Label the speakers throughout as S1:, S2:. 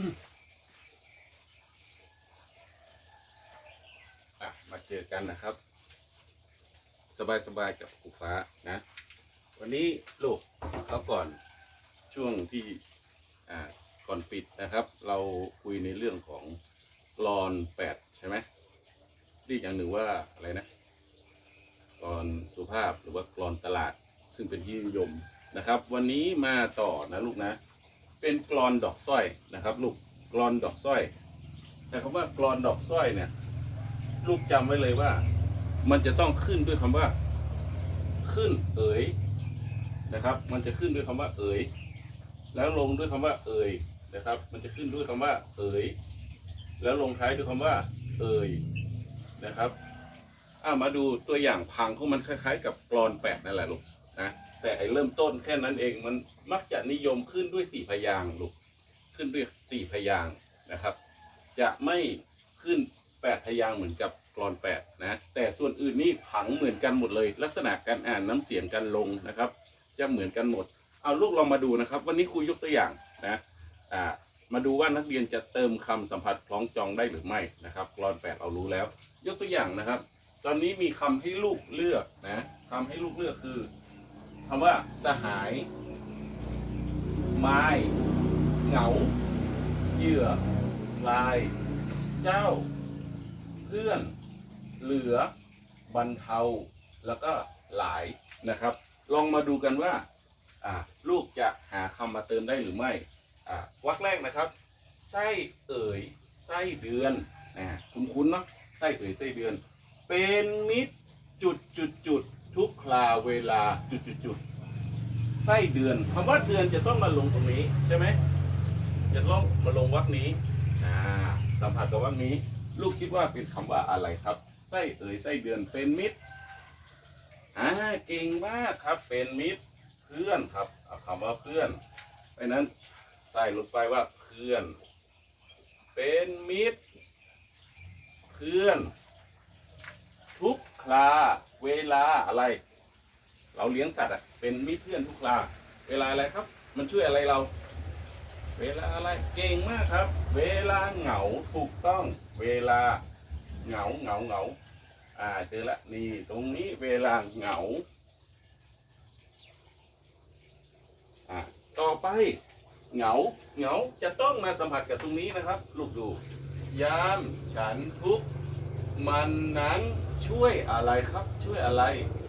S1: อะมาเจอกันนะครับ สบายๆกับครูฟ้านะ วันนี้ลูกเขาก่อนช่วงที่อ่าก่อนปิดนะครับ เราคุยในเรื่องของกรอนแปดใช่ไหมเรียกอย่างหนึ่งว่าอะไรนะกรอนสุภาพหรือว่ากรอนตลาด ซึ่งเป็นที่นิยมนะครับ วันนี้มาต่อนะลูกนะ เป็นกรอนดอกสร้อยนะครับ ลูกกรอนดอกสร้อย แต่คำว่ากรอนดอกสร้อยเนี่ย ลูกจำไว้เลยว่า มันจะต้องขึ้นด้วยคำว่า ขึ้นเอ๋ยนะครับ มันจะขึ้นด้วยคำว่า เอ๋ยแล้วลงด้วยคำว่า เอ๋ยนะครับ มันจะขึ้นด้วยคำว่า เอ๋ยแล้วลงท้ายด้วยคำว่า เอ๋ยนะครับอ่ามาดูตัวอย่างพังของมันคล้าย ๆ กับกรอนแปดนั่นแหละลูกนะแต่ไอเริ่มต้นแค่นั้นเองมัน มักจะนิยมขึ้นด้วยสี่พยางค์ลูกขึ้นด้วยสี่พยางค์นะครับ จะไม่ขึ้นแปดพยางค์เหมือนกับกรอนแปดนะแต่ส่วนอื่นนี่ผังเหมือนกันหมดเลย ลักษณะการอ่านน้ำเสียงการลงนะครับ จะเหมือนกันหมด เอาลูกลองมาดูนะครับ วันนี้ครูยกตัวอย่างนะอ่ามาดูว่านักเรียนจะเติมคำสัมผัสคล้องจองได้หรือไม่นะครับกรอนแปดเรารู้แล้ว ยกตัวอย่างนะครับ ตอนนี้มีคำให้ลูกเลือกนะคำให้ลูกเลือกคือคำว่าสหาย ไม้เหงา เหยื่อ ลาย เจ้า เพื่อน เหลือ บรรเทา แล้วก็หลายนะครับ ลองมาดูกันว่าลูกจะหาคำมาเติมได้หรือไม่วักแรกนะครับ ไส้เอ่ยไส้เดือนอ่าคุ้นๆเนาะ ไส้เอ่ยไส้เดือน เป็นมิตรจุดจุดจุดทุกคราเวลาจุดจุดจุด ไส้เดือนคำว่าเดือนจะต้องมาลงตรงนี้ใช่ไหมจะต้องมาลงวรรคนี้อ่าสัมผัสกับวรรคนี้ ลูกคิดว่าเป็นคำว่าอะไรครับ ไส้เอ่ยไส้เดือนเป็นมิตรอ่าเก่งมากครับเป็นมิตรเพื่อนครับเอาคำว่าเพื่อนเพราะฉะนั้นใส่ลงไปว่าเพื่อน เป็นมิตร เพื่อน ทุกคราเวลาอะไร เราเลี้ยงสัตว์อะเป็นมิตรเพื่อนทุกคราเวลาอะไรครับ มันช่วยอะไรเรา เวลาอะไรเก่งมากครับ เวลาเหงาถูกต้อง เวลาเหงาเหงาเหงาอ่าเจอละนี่ตรงนี้เวลาเหงาอ่าต่อไปเหงาเหงาจะต้องมาสัมผัสกับตรงนี้นะครับลูกดู ยามฉันทุกมันนั้นช่วยอะไรครับ ช่วยอะไร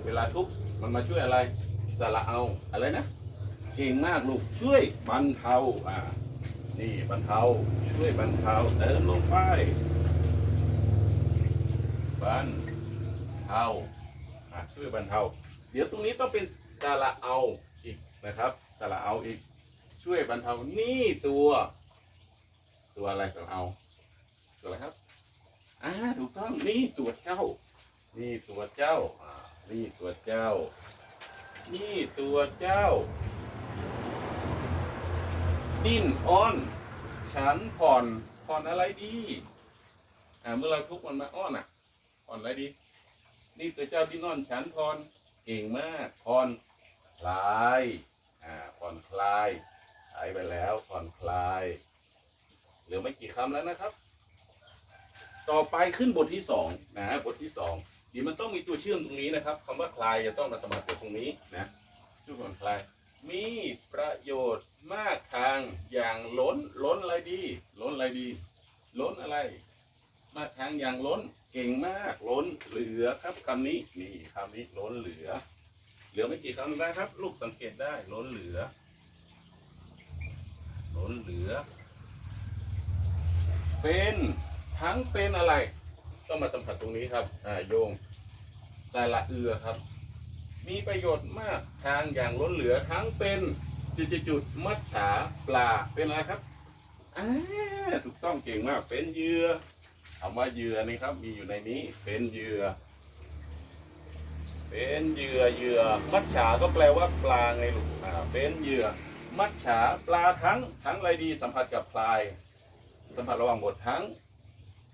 S1: เวลาทุก มันมาช่วยอะไรสละเอาอะไรนะ เก่งมากลูกช่วยบรรเทาอ่านี่บรรเทาช่วยบรรเทาเติมลงไปบรรเทาอ่าช่วยบรรเทา เดี๋ยวตรงนี้ต้องเป็นสละเอาอีกนะครับสละเอาอีก ช่วยบรรเทานี่ตัว ตัวอะไรสละเอาตัวอะไรครับอ่าถูกต้องนี่ตัวเจ้านี่ตัวเจ้าอ่า นี่ตัวเจ้า นี่ตัวเจ้า ดิ้นอ้อน ฉันผ่อนผ่อนอะไรดี อ่าเมื่อเราทุกข์มันมาอ้อนอะผ่อนอะไรดี นี่ตัวเจ้าดิ้นอ้อนฉันผ่อนเก่งมากผ่อนคลายอ่าผ่อนคลายหายไปแล้วผ่อนคลายเหลือไม่กี่คำแล้วนะครับ ต่อไปขึ้นบทที่สองนะบทที่สอง เดี๋ยวมันต้องมีตัวเชื่อมตรงนี้นะครับคำว่าคลายจะต้องมาสมัครกับตรงนี้นะช่วยผ่อนคลาย มีประโยชน์มากทางอย่างล้นล้นอะไรดี ล้นอะไรดี ล้นอะไร มากทางอย่างล้นเก่งมากล้นเหลือครับคำนี้นี่คำนี้ล้นเหลือ เหลือไม่กี่คำนะครับ ลูกสังเกตได้ล้นเหลือ ล้นเหลือ เป็นทั้งเป็นอะไร ต้องมาสัมผัสตรงนี้ครับอ่าโยงสาระเอือครับ มีประโยชน์มากทางอย่างล้นเหลือทั้งเป็นจุดจุดมัดฉาปลาเป็นอะไรครับอ่าถูกต้องเก่งมากเป็นเหยื่อคำว่าเหยื่อนี่ครับ มีอยู่ในนี้เป็นเหยื่อเป็นเหยื่อเหยื่อมัดฉาก็แปลว่าปลาไงลูกอ่าเป็นเหยื่อมัดฉาปลาทั้งทั้งอะไรดีสัมผัสกับพลาย สัมผัสระหว่างบททั้ง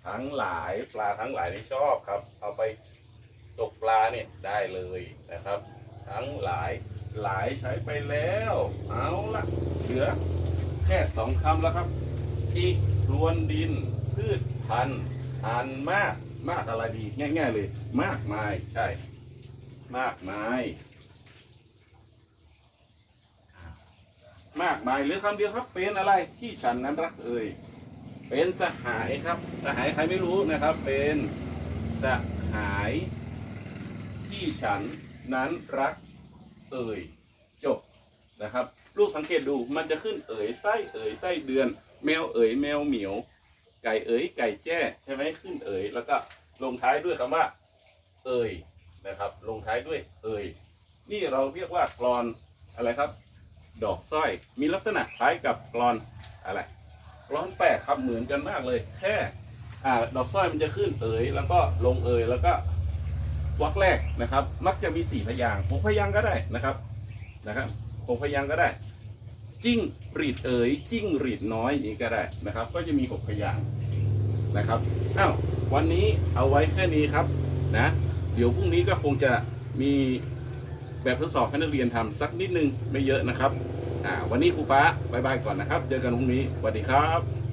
S1: ทั้งหลายปลาทั้งหลายที่ชอบครับ เอาไปตกปลาเนี่ยได้เลยนะครับ ทั้งหลายหลายใช้ไปแล้ว เอาละเหลือแค่สองคำแล้วครับ อีกรวนดินพืชพันธุ์อันมากมากอะไรดีง่าย ๆ เลย มากมายใช่ มากมาย มากมายหรือคำเดียวครับเป็นอะไรที่ฉันนั้นรักเอ่ย เป็นสหายครับสหายใครไม่รู้นะครับ เป็นสหายที่ฉันนั้นรักเอ่ยจบนะครับ ลูกสังเกตดูมันจะขึ้นเอ่ยไส้เอ่ยไส้เดือน แมวเอ่ยแมวเหมียว ไก่เอ่ยไก่แจ้ใช่ไหมขึ้นเอ่ยแล้วก็ลงท้ายด้วยคำว่า เอ่ยนะครับ ลงท้ายด้วยเอ่ยนี่เราเรียกว่ากรอนอะไรครับ ดอกสร้อยมีลักษณะคล้ายกับกรอนอะไร รอนแปลกครับเหมือนกันมากเลย แค่อ่าดอกสร้อยมันจะขึ้นเอ่ยแล้วก็ลงเอ่ยแล้วก็วรรคแรกนะครับ มักจะมีสี่พยางหกพยางก็ได้นะครับนะครับหกพยางก็ได้ จิ้งรีดเอ๋ยจิ้งรีดน้อยอย่างนี้ก็ได้นะครับ ก็จะมีหกพยางนะครับอ้าววันนี้เอาไว้แค่นี้ครับนะเดี๋ยวพรุ่งนี้ก็คงจะมีแบบทดสอบให้นักเรียนทำสักนิดนึงไม่เยอะนะครับ อ่าวันนี้ครูฟ้าบายบายก่อนนะครับ เจอกันพรุ่งนี้สวัสดีครับ